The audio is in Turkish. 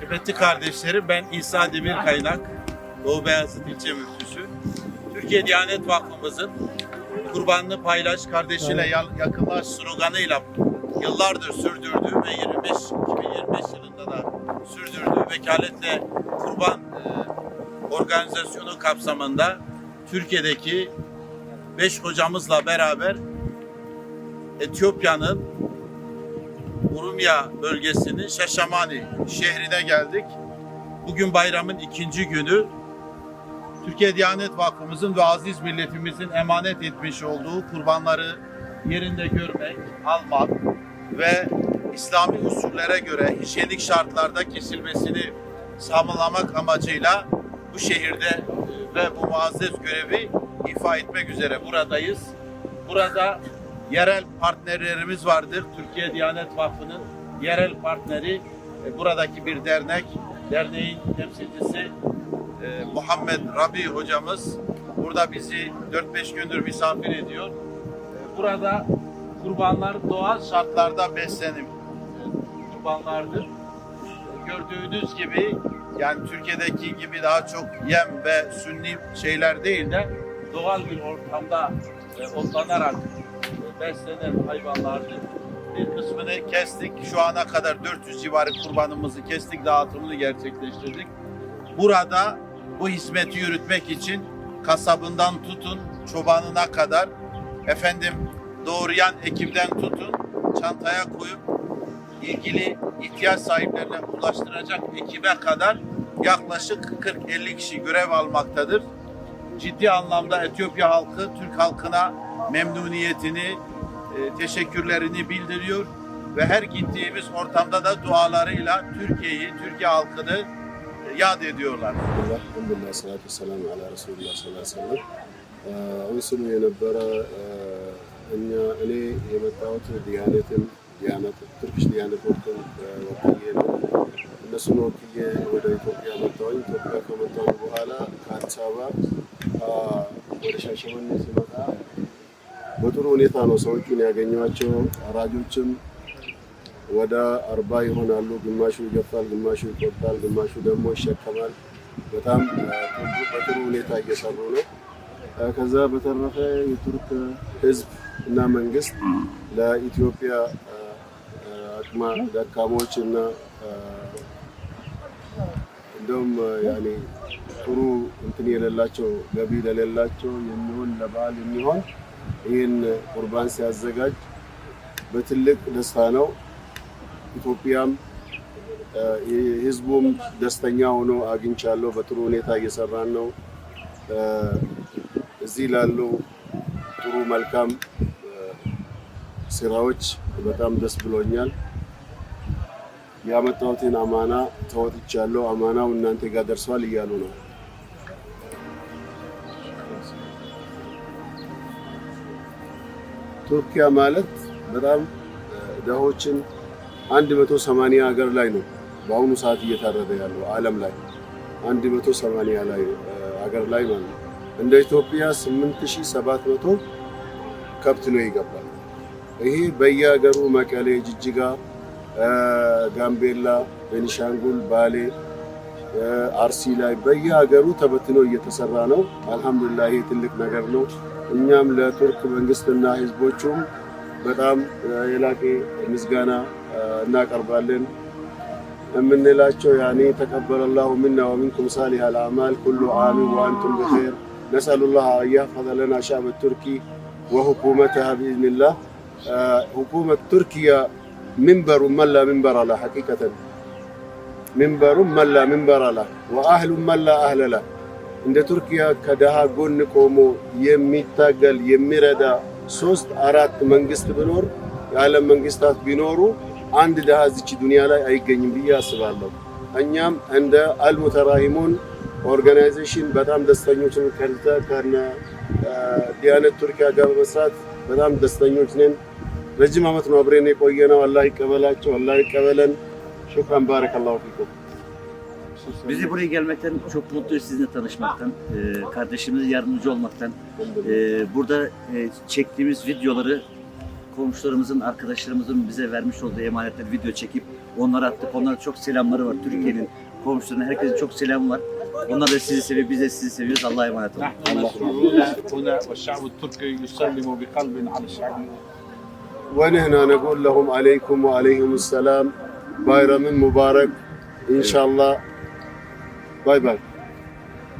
Kıymetli kardeşlerim ben İsa Demir Kaynak, Doğu Beyazıt İlçe Müftüsü. Türkiye Diyanet Vakfımızın kurbanını paylaş, kardeşiyle yakınlaş sloganıyla yıllardır sürdürdüğü ve 25 2025 yılında da sürdürdüğü vekaletle kurban e, organizasyonu kapsamında Türkiye'deki beş hocamızla beraber Etiyopya'nın Urumya bölgesinin Şaşamani şehrine geldik. Bugün bayramın ikinci günü. Türkiye Diyanet Vakfımızın ve aziz milletimizin emanet etmiş olduğu kurbanları yerinde görmek, almak ve İslami usullere göre hijyenik şartlarda kesilmesini sağlamak amacıyla bu şehirde e, ve bu muazzez görevi ifa etmek üzere buradayız. Burada yerel partnerlerimiz vardır. Türkiye Diyanet Vakfı'nın yerel partneri e, buradaki bir dernek. Derneğin temsilcisi e, Muhammed Rabi hocamız burada bizi 4-5 gündür misafir ediyor. E, Burada kurbanlar doğal şartlarda beslenim kurbanlardır. Gördüğünüz gibi yani Türkiye'deki gibi daha çok yem ve sünni şeyler değil de doğal bir ortamda otlanarak beslenen hayvanlardır. Bir kısmını kestik. Şu ana kadar 400 civarı kurbanımızı kestik, dağıtımını gerçekleştirdik. Burada bu hizmeti yürütmek için kasabından tutun çobanına kadar efendim doğrayan ekipten tutun çantaya koyup ilgili ihtiyaç sahiplerine ulaştıracak ekibe kadar yaklaşık 40-50 kişi görev almaktadır Ciddi anlamda Etiyopya halkı Türk halkına memnuniyetini, e, teşekkürlerini bildiriyor ve her gittiğimiz ortamda da dualarıyla Türkiye'yi, Türkiye halkını e, yad ediyorlar. አልሐምዱሊላህ ሰላቱ ሰላም አላ ረሱሉላህ ሰለላሁ ዐለይሂ ወሰለም አሁን ስሙ የነበረ እኛ እኔ የመጣሁት ዲያነትን ዲያነት ቱርኪሽ ዲያነት ወቅትን ወክዬ ነው። እነሱን ወክዬ ወደ ኢትዮጵያ መጣሁኝ። ኢትዮጵያ ከመጣሁኝ በኋላ ከአዲስ አበባ ወደ ሻሸመኔ ስመጣ በጥሩ ሁኔታ ነው ሰዎቹን ያገኘኋቸው። አራጆችም ወደ አርባ ይሆናሉ። ግማሹ ይገፋል፣ ግማሹ ይቆርጣል፣ ግማሹ ደግሞ ይሸከማል። በጣም በጥሩ ሁኔታ እየሰሩ ነው። ከዛ በተረፈ የቱርክ ሕዝብ እና መንግስት ለኢትዮጵያ ደካሞች እና እንደውም ያኔ ጥሩ እንትን የሌላቸው ገቢ ለሌላቸው የሚሆን ለበዓል የሚሆን ይህን ቁርባን ሲያዘጋጅ በትልቅ ደስታ ነው። ኢትዮጵያም ህዝቡም ደስተኛ ሆኖ አግኝቻለሁ። በጥሩ ሁኔታ እየሰራን ነው። እዚህ ላሉ ጥሩ መልካም ስራዎች በጣም ደስ ብሎኛል። ያመጣሁትን አማና ተወጥቻለሁ። አማናው እናንተ ጋር ደርሷል እያሉ ነው። ቱርኪያ ማለት በጣም መቶ ሰማንያ ሀገር ላይ ነው በአሁኑ ሰዓት እየታረደ ያለው ዓለም ላይ አንድ መቶ ሰማንያ ላይ ሀገር ላይ ማለት ነው። እንደ ኢትዮጵያ ስምንት ሺህ ሰባት መቶ ከብት ነው ይገባል። ይሄ በየሀገሩ መቀሌ፣ ጅጅጋ፣ ጋምቤላ፣ ቤኒሻንጉል፣ ባሌ፣ አርሲ ላይ በየሀገሩ ተበትኖ እየተሰራ ነው። አልሐምዱሊላህ ይሄ ትልቅ ነገር ነው። እኛም ለቱርክ መንግስትና ህዝቦቹም በጣም የላቄ ምስጋና እናቀርባለን። የምንላቸው ያኔ ተቀበለላሁ ሚና ወሚንኩም ሳሊህ አልአማል ኩሉ አሚን ወአንቱም ብኸይር ነስአሉላህ አያሕፈዘ ለና ሻዕበ ቱርኪ ወሁኩመተሃ ቢኢዝኒላህ ሁኩመት ቱርኪያ ሚንበሩ መላ ሚንበር አላ ሐቂቀተን ሚንበሩ መላ ሚንበር አላ ወአህሉ መላ አህለላ እንደ ቱርኪያ ከደሃ ጎን ቆሞ የሚታገል የሚረዳ ሶስት አራት መንግስት ቢኖር የዓለም መንግስታት ቢኖሩ አንድ ድሃ እዚች ዱንያ ላይ አይገኝም ብዬ አስባለሁ። እኛም እንደ አልሙተራሂሙን ኦርጋናይዜሽን በጣም ደስተኞች ከነ ዲያነት ቱርኪያ ጋር በመስራት በጣም ደስተኞች ነን። ረጅም ዓመት ነው አብሬን የቆየ ነው። አላህ ይቀበላቸው፣ አላህ ይቀበለን። ሹክራን ባረክ አላሁ ፊኩም። Bizi buraya gelmekten çok mutluyuz sizinle tanışmaktan, e, kardeşimize yardımcı olmaktan. E, burada e, çektiğimiz videoları komşularımızın, arkadaşlarımızın bize vermiş olduğu emanetleri video çekip onlara attık. Onlara çok selamları var. Türkiye'nin komşularına herkesin çok selam var. Onlar da sizi seviyor, biz de sizi seviyoruz. Allah'a emanet olun ve nehna nekul lehum aleykum ve aleyhimusselam. Bayramın mübarek. İnşallah. Bay bay.